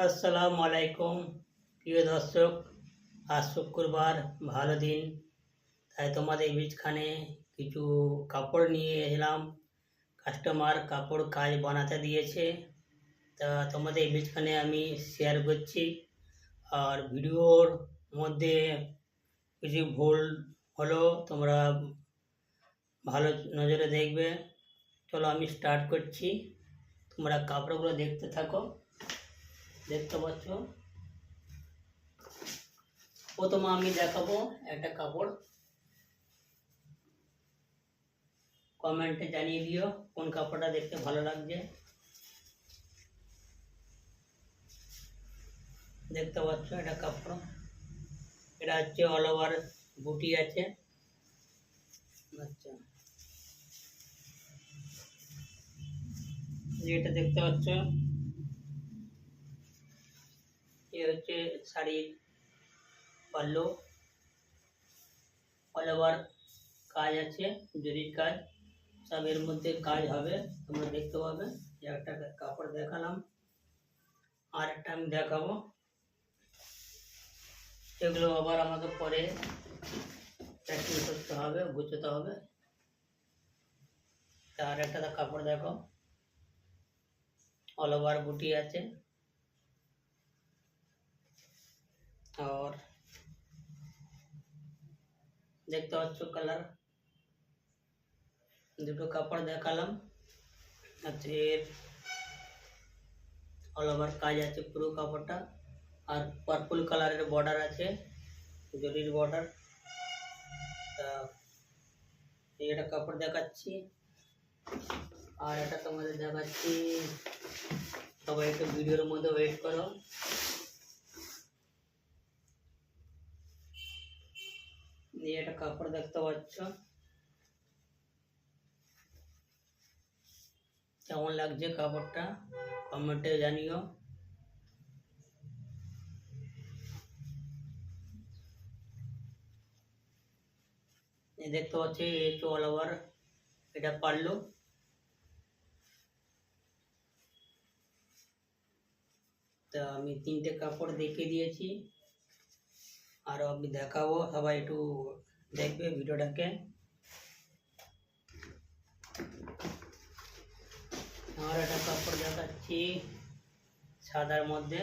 আসসালামু আলাইকুম প্রিয় দর্শক, আজ শুক্রবার, ভালো দিন। তাই তোমাদের বীজখানে কিছু কাপড় নিয়ে এলাম। কাস্টমার কাপড় কাজ বানাতে দিয়েছে। তা তোমাদের বীজখানে আমি শেয়ার করছি। আর ভিডিওর মধ্যে কিছু ভুল হলো, তোমরা ভালো নজরে দেখবে। চলো আমি স্টার্ট করছি। তোমরা কাপড়গুলো দেখতে থাকো। দেখতে পাচ্ছ? প্রথমে আমি দেখাবো একটা কাপড়। কমেন্টে জানিয়ে দিও কোন কাপড়টা দেখতে ভালো লাগছে। দেখতে পাচ্ছ এটা কাপড়। এটা হচ্ছে অল ওভার বুটি আছে। আচ্ছা। যেটা দেখতে পাচ্ছ। হচ্ছে শাড়ির পাল্লু অল ওভার কাজ আছে জরির কাজ, সব এর মধ্যে কাজ হবে, তোমরা দেখতে পাবে। যে একটা কাপড় দেখালাম। আর একটা আমি দেখাবো। এগুলো আবার আমাকে পরে প্যাকিং করতে হবে, গুছোতে হবে। আর একটা কাপড় দেখো। অল ওভার বুটি আছে। और দেখতে পাচ্ছ কালার দুটো কাপড় দেখালাম আচ্ছা এর অল ওভার কাজ আছে পুরো কাপড়টা আর পার্পল কালারের বর্ডার আছে জরির বর্ডার তা এটা কাপড় দেখাচ্ছি আর এটা তোমাদের দেখাচ্ছি সবাই একটু ভিডিওর মধ্যে ওয়েট করো দিয়ে একটা কাপড় দেখতে পাচ্ছ কেমন লাগছে কাপড়টা কমেন্টে জানিও দেখতে পাচ্ছি এই তো অল ওভার এটা পারল তা আমি তিনটে কাপড় দেখিয়ে দিয়েছি আরও আমি দেখাবো, সবাই একটু দেখবে ভিডিওটাকে। আর একটা কাপড় দেখাচ্ছি সাদার মধ্যে।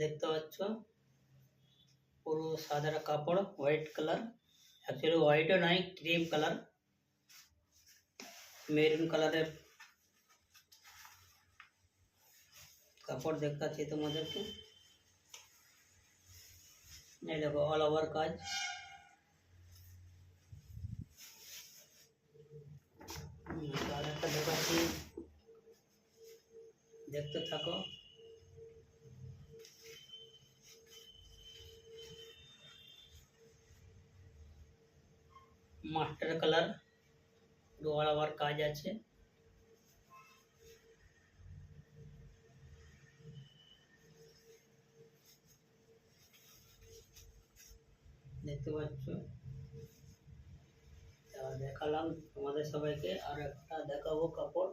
দেখতে পাচ্ছ? পুরো সাদা কাপড়, হোয়াইট কালার। অ্যাকচুয়ালি হোয়াইটও নাই, ক্রিম কালার। মেরুন কালারের কাপড় দেখাচ্ছি তোমাদেরকে। এই দেখো অল ওভার কাজ। হুম, আর একটা দেখাচ্ছি। দেখতে থাকো। Master colour. অল ওভার কাজ আছে। দেখতে পাচ্ছ। দেখালাম তোমাদের সবাইকে। আর একটা দেখাবো কাপড়।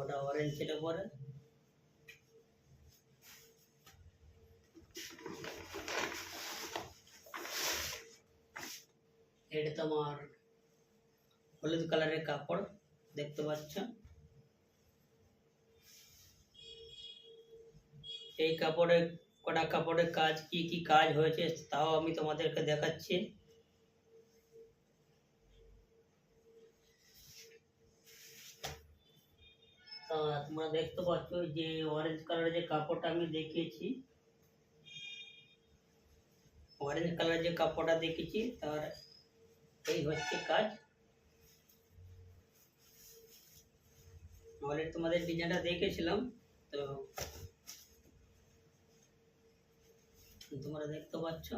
ওটা অরেঞ্জ ছিল পরে এটা তোমার হলুদ কালারের কাপড়, দেখতে পাচ্ছ। এই কাপড়ে কটা কাপড়ের কাজ কি কি কাজ হয়েছে তাও আমি তোমাদেরকে দেখাচ্ছি। তা তোমরা দেখতে পাচ্ছ যে অরেঞ্জ কালারের যে কাপড়টা আমি দেখিয়েছি। অরেঞ্জ কালারের যে কাপড়টা দেখেছি তার এই হচ্ছে কাজ। অলরেডি তোমাদের ডিজাইনটা দেখেছিলাম, তো তোমরা দেখতে পাচ্ছ?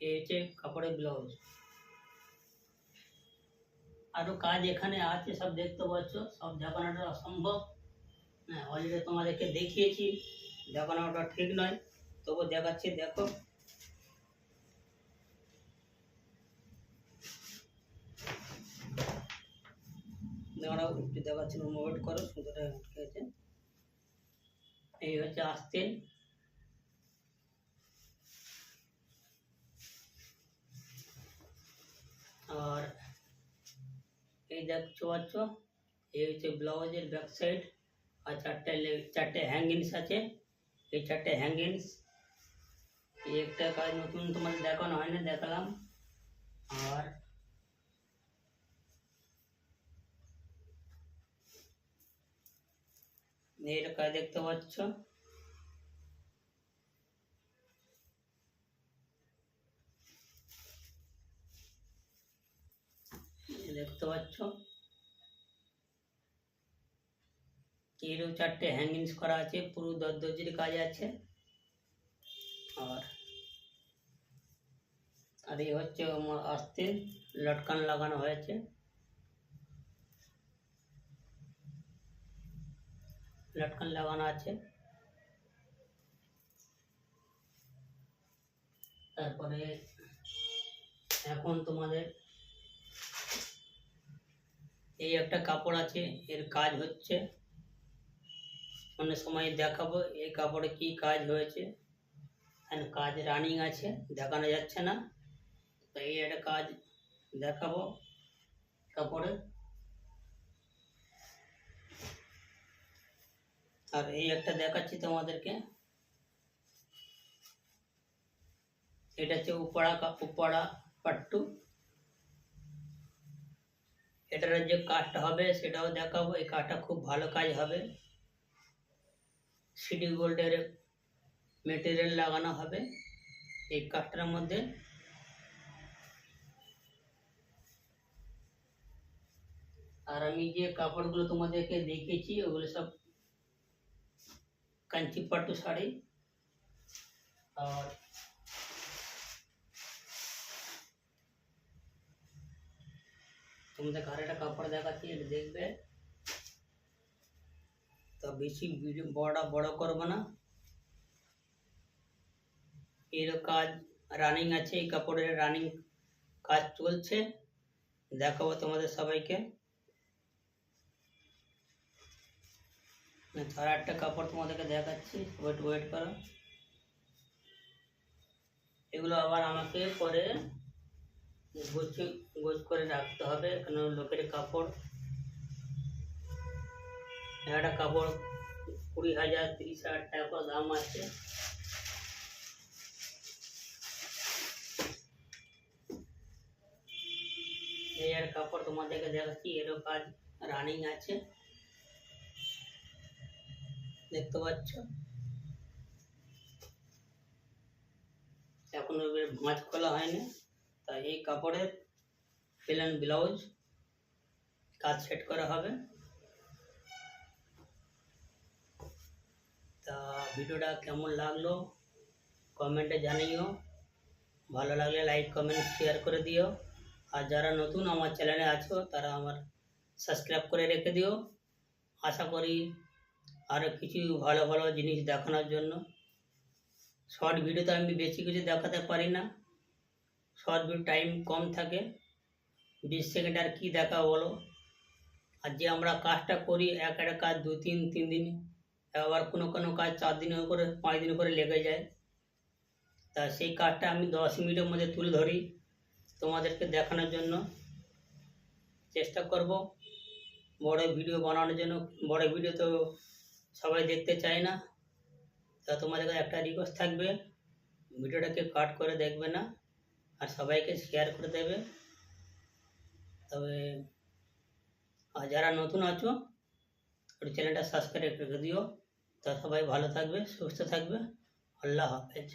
এই হচ্ছে কাপড়ের ব্লাউজ আরও কাজ এখানে আছে, সব দেখতে পাচ্ছ। সব দেখানোটা অসম্ভব। হ্যাঁ অলরেডি তোমাদেরকে দেখিয়েছি। দেখানোটা ঠিক নয়। তবু দেখাচ্ছি, দেখো। দেখাচ্ছি ওয়েট করো সুতোটা আটকে আছে এই হচ্ছে আস্তিন আর এই দেখছ পাচ্ছ এই হচ্ছে ব্লাউজের ব্যাক সাইড আর চারটে লে- চারটে হ্যাঙ্গিংস আছে এই চারটে হ্যাঙ্গিংস এই একটা কাজ নতুন তোমাদের দেখানো হয় না দেখালাম আর কাজ দেখতে পাচ্ছ? দেখতে পাচ্ছ? এরও চারটে হ্যাঙ্গিংস করা আছে, পুরো দরদর্জির কাজ আছে। আর আর এই হচ্ছে আস্তিন লটকান লাগানো হয়েছে। লটকান লাগানো আছে। তারপরে এখন তোমাদের এই একটা কাপড় আছে, এর কাজ হচ্ছে। অন্য সময় দেখাবো এই কাপড়ে কি কাজ হয়েছে। কাজ রানিং আছে, দেখানো যাচ্ছে না। তো এই একটা কাজ দেখাবো কাপড়ে। আর এই একটা দেখাচ্ছি তোমাদেরকে। এটা হচ্ছে উপাড়া উপাড়া পাট্টু। এটার যে কাজটা হবে সেটাও দেখাবো। এই কাজটা খুব ভালো কাজ হবে। সিডি গোল্ডের মেটেরিয়াল লাগানো হবে এই কাজটার মধ্যে। আর আমি যে কাপড়গুলো তোমাদেরকে দেখিয়েছি, ওগুলো সব কাঞ্চি পাট্টু শাড়ি। আর তোমাদের ঘরে একটা কাপড় দেখাচ্ছি, এটা দেখবে। তো বেশি ভিডিও বড় বড় করব না। এর কাজ রানিং আছে, এই কাপড়ের রানিং কাজ চলছে। দেখাবো তোমাদের সবাইকে। আর একটা কাপড় তোমাদেরকে দেখাচ্ছি ওয়েট ওয়েট করো। এগুলো আবার আমাকে পরে গোছ গোছ করে রাখতে হবে কেন লোকের কাপড়। একটা কাপড় কুড়ি হাজার, তিরিশ হাজার টাকা করে দাম আছে। এই আর কাপড় তোমাদেরকে দেখাচ্ছি, এরও কাজ রানিং আছে। দেখতে পাচ্ছ? এখনও ভাঁজ খোলা হয়নি, তাই এই কাপড়ের প্লেন ব্লাউজ কাজ সেট করা হবে। তা ভিডিওটা কেমন লাগল কমেন্টে জানিও, ভালো লাগলে লাইক, কমেন্ট শেয়ার করে দিও। আর যারা নতুন আমার চ্যানেলে আছো, তারা আমার সাবস্ক্রাইব করে রেখে দিও। আশা করি আরও কিছু ভালো ভালো জিনিস দেখানোর জন্য। শর্ট ভিডিওতে আমি বেশি কিছু দেখাতে পারি না। শর্ট ভিডিও টাইম কম থাকে। বিশ সেকেন্ড আর কী দেখা বলো? আর যে আমরা কাজটা করি, এক একটা কাজ দু তিন তিন দিন, আবার কোনো কোনো কাজ চার দিনের করে, পাঁচ দিন করে লেগে যায়। তা সেই কাজটা আমি দশ মিনিটের মধ্যে তুলে ধরি তোমাদেরকে দেখানোর জন্য। চেষ্টা করব বড় ভিডিও বানানোর জন্য। বড় ভিডিও তো সবাই দেখতে চায় না, তা তোমাদের কাছে একটা রিকোয়েস্ট থাকবে, ভিডিওটাকে কাট করে দেখবে না, আর সবাইকে শেয়ার করে দেবে। তবে, আর যারা নতুন আছো, ওই চ্যানেলটা সাবস্ক্রাইব করে দিও, তা সবাই ভালো থাকবে, সুস্থ থাকবে, আল্লাহ হাফেজ।